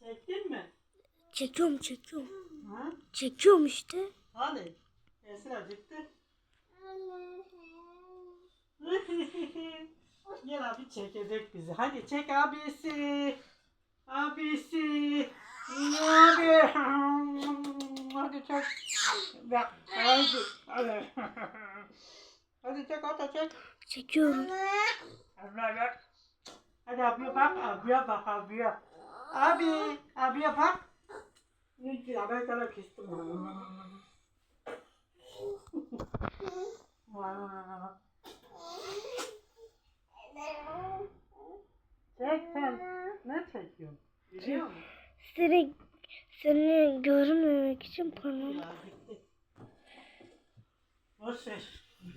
Çektin mi? Çekiyorum çekiyorum. Ha? Çekiyorum işte. Hadi. Esra acıktı. Gel abi çekecek bizi. Hadi çek abisi. Abisi. Abi. Hadi çek. Bak. Hadi. Hadi. Hadi çek hadi çek. Çekiyorum. Allah bak. Hadi abiye bak. Abiye bak abiye. Abi. Abiye bak. Ne ki ben sana. Vay. Çek sen. Ne çekiyorsun? Biliyor musun? Seni, seni görmemek için parmağım. Boş ver.